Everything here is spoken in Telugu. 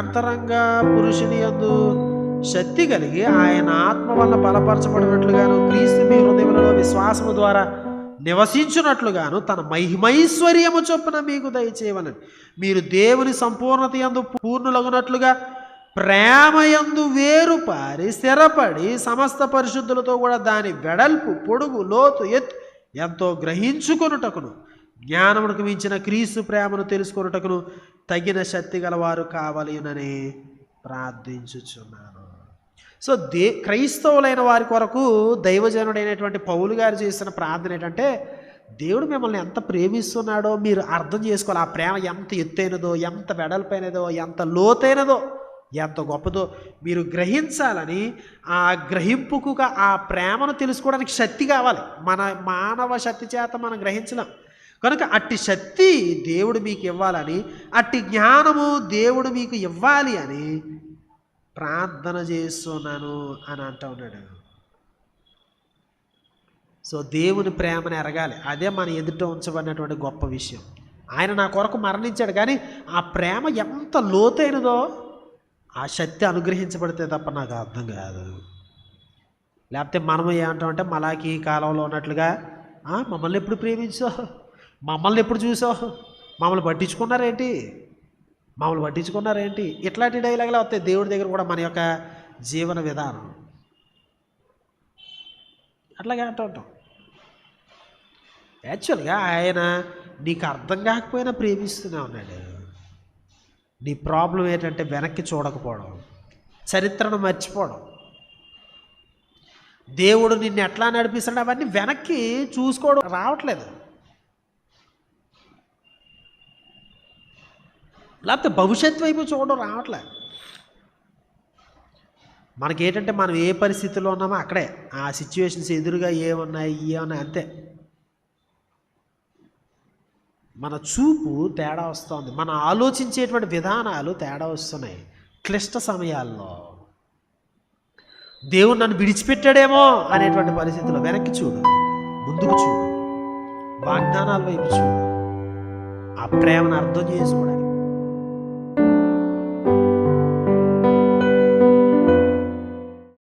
అంతరంగ పురుషుని యందు శక్తి కలిగి ఆయన ఆత్మ వల్ల బలపరచబడినట్లుగాను క్రీస్తు మీ హృదయంలో విశ్వాసము ద్వారా నివసించున్నట్లుగాను తన మహిమైశ్వర్యము చొప్పున మీకు దయచేయవలని మీరు దేవుని సంపూర్ణత యందు పూర్ణులగునట్లుగా ప్రేమయందు వేరుపారి స్థిరపడి సమస్త పరిశుద్ధులతో కూడా దాని వెడల్పు పొడుగు లోతు ఎత్తు ఎంతో గ్రహించుకొనుటకును. జ్ఞానమునకు మించిన క్రీస్తు ప్రేమను తెలుసుకొనుటకును తగిన శక్తి గలవారు కావాలినని ప్రార్థించుచున్నాను. సో దే క్రైస్తవులైన వారి కొరకు దైవజనుడైనటువంటి పౌలు గారు చేసిన ప్రార్థన ఏంటంటే దేవుడు మిమ్మల్ని ఎంత ప్రేమిస్తున్నాడో మీరు అర్థం చేసుకోవాలి. ఆ ప్రేమ ఎంత ఎత్తైనదో ఎంత వెడల్పైనదో ఎంత లోతైనదో ఎంత గొప్పదో మీరు గ్రహించాలని ఆ గ్రహింపుకుగా ఆ ప్రేమను తెలుసుకోవడానికి శక్తి కావాలి. మన మానవ శక్తి చేత మనం గ్రహించలేం. కనుక అట్టి శక్తి దేవుడు మీకు ఇవ్వాలని అట్టి జ్ఞానము దేవుడు మీకు ఇవ్వాలి అని ప్రార్థన చేస్తున్నాను అని అంటూ ఉన్నాడు. సో దేవుని ప్రేమను ఎరగాలి. అదే మన ఎదుట ఉంచబడినటువంటి గొప్ప విషయం. ఆయన నా కొరకు మరణించాడు కానీ ఆ ప్రేమ ఎంత లోతైనదో ఆ శక్తి అనుగ్రహించబడితే తప్ప నాకు అర్థం కాదు. లేకపోతే మనం ఏమంటామంటే మలాకి కాలంలో ఉన్నట్లుగా మమ్మల్ని ఎప్పుడు ప్రేమించో మమ్మల్ని ఎప్పుడు చూసావు? మమ్మల్ని పట్టించుకున్నారేంటి? మమ్మల్ని పట్టించుకున్నారేంటి? ఇట్లాంటి డైలాగులు వస్తాయి. దేవుడి దగ్గర కూడా మన యొక్క జీవన విధానం. అట్లాగే అంటూ ఉంటాం. యాక్చువల్గా ఆయన నీకు అర్థం కాకపోయినా ప్రేమిస్తూనే ఉన్నాడు. నీ ప్రాబ్లం ఏంటంటే వెనక్కి చూడకపోవడం చరిత్రను మర్చిపోవడం. దేవుడు నిన్ను ఎట్లా నడిపిస్తాడు? అవన్నీ వెనక్కి చూసుకోవడం. రావట్లేదు. లేకపోతే భవిష్యత్తు వైపు చూడడం రావట్లే. మనకేంటంటే మనం ఏ పరిస్థితిలో ఉన్నామో అక్కడే. ఆ సిచ్యువేషన్స్ ఎదురుగా ఏమున్నాయి ఏమున్నాయి అంతే. మన చూపు తేడా వస్తుంది. మన ఆలోచించేటువంటి విధానాలు తేడా వస్తున్నాయి. క్లిష్ట సమయాల్లో. దేవుడు నన్ను విడిచిపెట్టాడేమో అనేటువంటి పరిస్థితుల్లో వెనక్కి చూడు. ముందుకు చూడు. వాగ్దానాల వైపు చూడు. ఆ ప్రేమను అర్థం చేసుకోవడానికి